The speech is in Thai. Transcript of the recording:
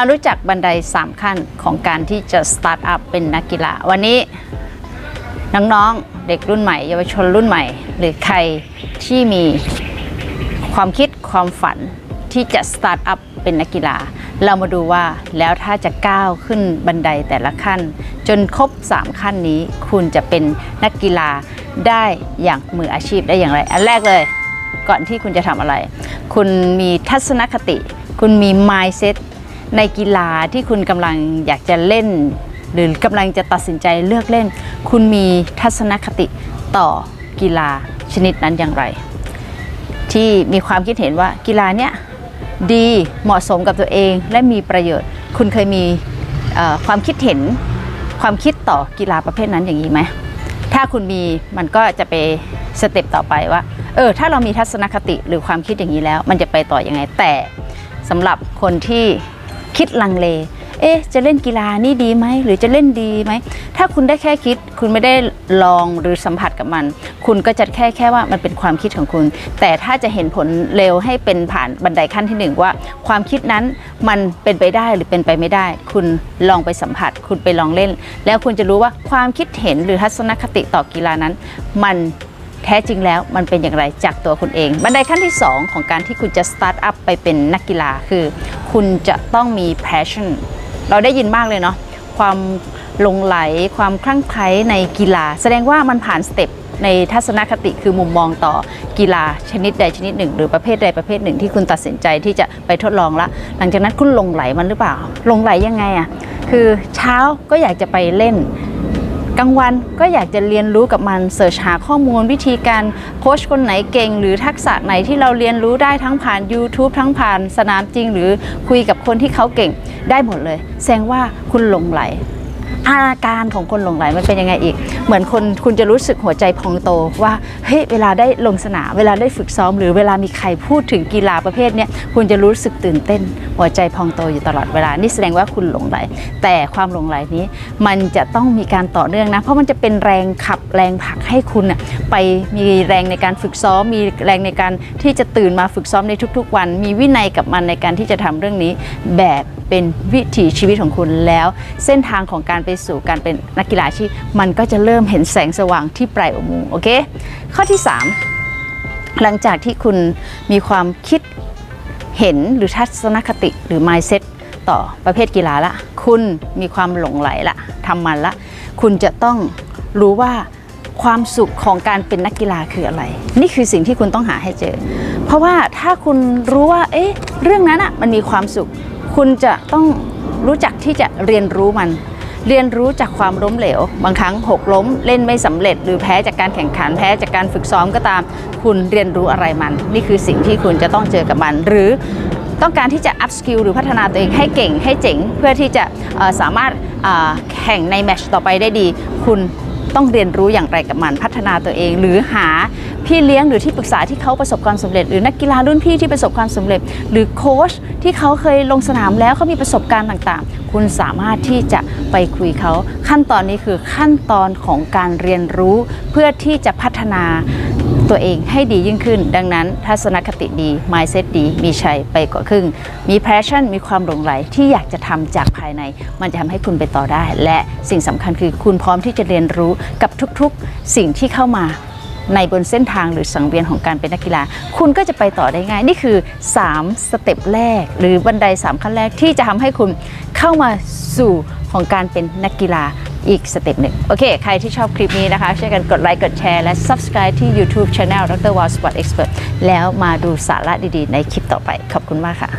มารู้จักบันได 3 ขั้นของการที่จะสตาร์ทอัพเป็นนักกีฬาวันนี้น้องๆ เด็กรุ่นใหม่ เยาวชนรุ่นใหม่ หรือใครที่มีความคิดความฝันที่จะสตาร์ทอัพเป็นนักกีฬา เรามาดูว่าแล้วถ้าจะก้าวขึ้นบันไดแต่ละขั้น จนครบ 3 ขั้นนี้ คุณจะเป็นนักกีฬาได้อย่างมืออาชีพได้อย่างไร อันแรกเลย ก่อนที่คุณจะทำอะไร คุณมีทัศนคติ คุณมี mindset ในกีฬาที่คุณกำลังอยากจะเล่น หรือกำลังจะตัดสินใจเลือกเล่น คุณมีทัศนคติต่อกีฬาชนิดนั้นอย่างไร ที่มีความคิดเห็นว่ากีฬาเนี้ยดีเหมาะสมกับตัวเองและมีประโยชน์ คุณเคยมีความคิดเห็นความคิดต่อกีฬาประเภทนั้นอย่างนี้ไหมถ้าคุณมีมันก็จะไปสเต็ปต่อไปว่าเออถ้าเรามีทัศนคติหรือความคิดอย่างนี้แล้ว มันจะไปต่ออยังไงแต่สำหรับคนที่ คิดลังเล เอ๊ะ จะเล่นกีฬานี่ดีไหม หรือจะเล่นดีไหม ถ้าคุณได้แค่คิด คุณไม่ได้ลองหรือสัมผัสกับมัน คุณก็จะแค่แค่ว่ามันเป็นความคิดของคุณ แต่ถ้าจะเห็นผลเร็วให้เป็นผ่านบันไดขั้นที่หนึ่งว่า ความคิดนั้นมันเป็นไปได้หรือเป็นไปไม่ได้ คุณลองไปสัมผัส คุณไปลองเล่น แล้วคุณจะรู้ว่าความคิดเห็นหรือทัศนคติต่อกีฬานั้น มัน แท้จริงแล้วมันเป็นอย่างไรจากตัวคุณเอง บันไดขั้นที่ 2 ของการที่คุณจะสตาร์ทอัพไปเป็นนักกีฬาคือ คุณจะต้องมี passion เราได้ยินมากเลยเนาะความหลงไหลความคลั่งไคล้ในกีฬา แสดงว่ามันผ่านสเต็ปในทัศนคติคือมุมมองต่อกีฬาชนิดใดชนิดหนึ่ง หรือประเภทใดประเภทหนึ่งที่คุณตัดสินใจที่จะไปทดลองละ หลังจากนั้นคุณลงไหลมันหรือเปล่าลงไหลยังไงอะคือเช้าก็อยากจะไปเล่น กลางวันก็อยากจะเรียนรู้กับมันเสิร์ชหาข้อมูลวิธีการโค้ชคนไหนเก่ง หรือทักษะไหนที่เราเรียนรู้ได้ทั้งผ่าน YouTube ทั้งผ่านสนามจริง หรือคุยกับคนที่เขาเก่งได้หมดเลย แสดงว่าคุณหลงไหล อาการของคนหลงไหลมันเป็นยังไงอีก เหมือนคนคุณจะรู้สึกหัวใจพองโตว่าเฮ้ยเวลาได้ลงสนามเวลาได้ฝึกซ้อม หรือเวลามีใครพูดถึงกีฬาประเภทนี้คุณจะรู้สึกตื่นเต้น หัวใจพองโตอยู่ตลอดเวลานี่แสดงว่าคุณหลงไหล แต่ความหลงไหลนี้มันจะต้องมีการต่อเนื่องนะ เพราะมันจะเป็นแรงขับแรงผลักให้คุณน่ะไปมีแรงในการฝึกซ้อม มีแรงในการที่จะตื่นมาฝึกซ้อมในทุก ๆ วัน มีวินัยกับมันในการที่จะทำเรื่องนี้ แบบเป็นวิถีชีวิตของคุณแล้ว เส้นทางของการไปสู่การเป็นนักกีฬาอาชีพมันก็จะเริ่มเห็นแสงสว่างที่ปลายอุโมงค์โอเคข้อที่ 3 หลังจากที่คุณมีความคิดเห็นหรือทัศนคติหรือ mindset ต่อประเภทกีฬาละ คุณมีความหลงไหลละทำมันละ คุณจะต้องรู้ว่าความสุขของการเป็นนักกีฬาคืออะไร นี่คือสิ่งที่คุณต้องหาให้เจอ เพราะว่าถ้าคุณรู้ว่า เอ๊ะ เรื่องนั้นอะมันมีความสุข คุณจะต้องรู้จักที่จะเรียนรู้มัน เรียนรู้จากความล้มเหลว บางครั้งหกล้มเล่นไม่สำเร็จ หรือแพ้จากการแข่งขันแพ้จากการฝึกซ้อมก็ตาม คุณเรียนรู้อะไรมัน นี่คือสิ่งที่คุณจะต้องเจอกับมัน หรือต้องการที่จะอัพสกิลหรือพัฒนาตัวเองให้เก่งให้เจ๋ง เพื่อที่จะสามารถแข่งในแมตช์ต่อไปได้ดี คุณ ต้องเรียนรู้อย่างไรกับมันพัฒนาตัวเอง หรือหาพี่เลี้ยงหรือที่ปรึกษาที่เขาประสบความสำเร็จ หรือนักกีฬารุ่นพี่ที่ประสบความสำเร็จ หรือโค้ชที่เขาเคยลงสนามแล้วเขามีประสบการณ์ต่างๆ คุณสามารถที่จะไปคุยเขา ขั้นตอนนี้คือขั้นตอนของการเรียนรู้เพื่อที่จะพัฒนา ตัวเองให้ดียิ่งขึ้น ดังนั้นทัศนคติดี mindset ดี มีชัยไปกว่าครึ่ง มี passion มีความหลงไหลที่อยากจะทำจากภายใน มันจะทำให้คุณไปต่อได้ และสิ่งสำคัญคือคุณพร้อมที่จะเรียนรู้กับทุกๆ สิ่งที่เข้ามาในบนเส้นทางหรือสังเวียนของการเป็นนักกีฬา คุณก็จะไปต่อได้ง่าย นี่คือ 3 สเต็ปแรก หรือบันได 3 ขั้นแรกที่จะทำให้คุณเข้ามาสู่ของการเป็นนักกีฬา อีกสเต็ปหนึ่งโอเค ใครที่ชอบคลิปนี้นะคะ ช่วยกันกดไลค์กดแชร์และ Subscribe ที่ YouTube Channel ดรวอลสปอร์ตเอ็กซ์เพรสแล้วมาดูสาระดีๆ ในคลิปต่อไป ขอบคุณมากค่ะ